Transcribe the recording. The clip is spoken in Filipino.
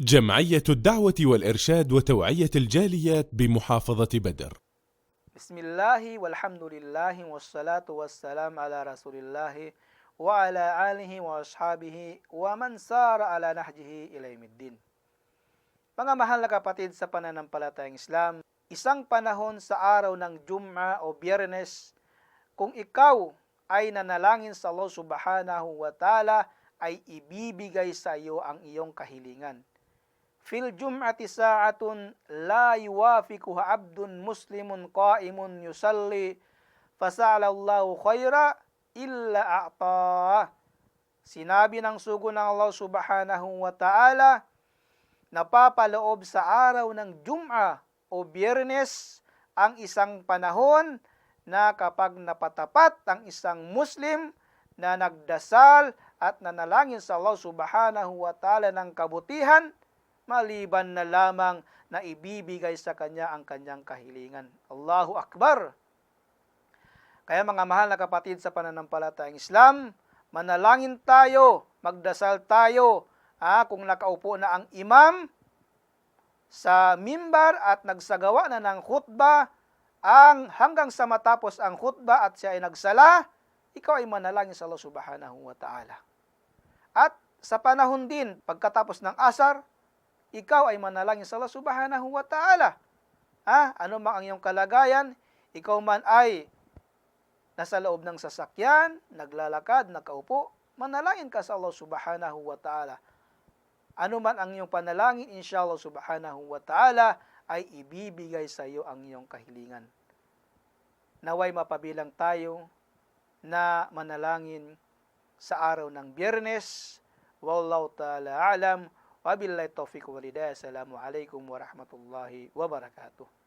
جمعية الدعوة والإرشاد وتوعية الجاليات بمحافظة بدر Bismillahi walhamdulillahi wassalatu wassalam ala rasulillahi wa ala alihi wa ashabihi wa man sara ala nahjihi ilaymiddin. Mga mahal na kapatid sa pananampalatayang Islam, isang panahon sa araw ng Jum'a o Biyernes, kung ikaw ay nanalangin sa Allah subhanahu wa ta'ala, ay ibibigay sa iyo ang iyong kahilingan. Fil jum'ati sa'atun la yuwafiquha abdun muslimun qa'imun yusalli fasa'ala Allahu khaira illa a'ta. Sinabi ng sugo ng Allah subhanahu wa ta'ala, napapaloob sa araw ng Jum'a o Biyernes ang isang panahon na kapag napatapat ang isang Muslim na nagdasal at nanalangin sa Allah subhanahu wa ta'ala ng kabutihan, maliban na lamang na ibibigay sa kanya ang kanyang kahilingan. Allahu Akbar! Kaya mga mahal na kapatid sa pananampalatayang Islam, manalangin tayo, magdasal tayo, ah, kung nakaupo na ang imam sa mimbar at nagsagawa na ng khutbah, ang hanggang sa matapos ang khutbah at siya ay nagsala, ikaw ay manalangin sa Allah subhanahu wa ta'ala. At sa panahon din, pagkatapos ng asar, ikaw ay manalangin sa Allah subhanahu wa ta'ala. Ha? Ano man ang iyong kalagayan, ikaw man ay nasa loob ng sasakyan, naglalakad, nakaupo, manalangin ka sa Allah subhanahu wa ta'ala. Ano man ang iyong panalangin, inshallah subhanahu wa ta'ala, ay ibibigay sa iyo ang iyong kahilingan. Naway mapabilang tayo na manalangin sa araw ng biyernes. Wallahu ta'ala alam. Wabillahi taufiq walidaya. Assalamualaikum warahmatullahi wabarakatuh.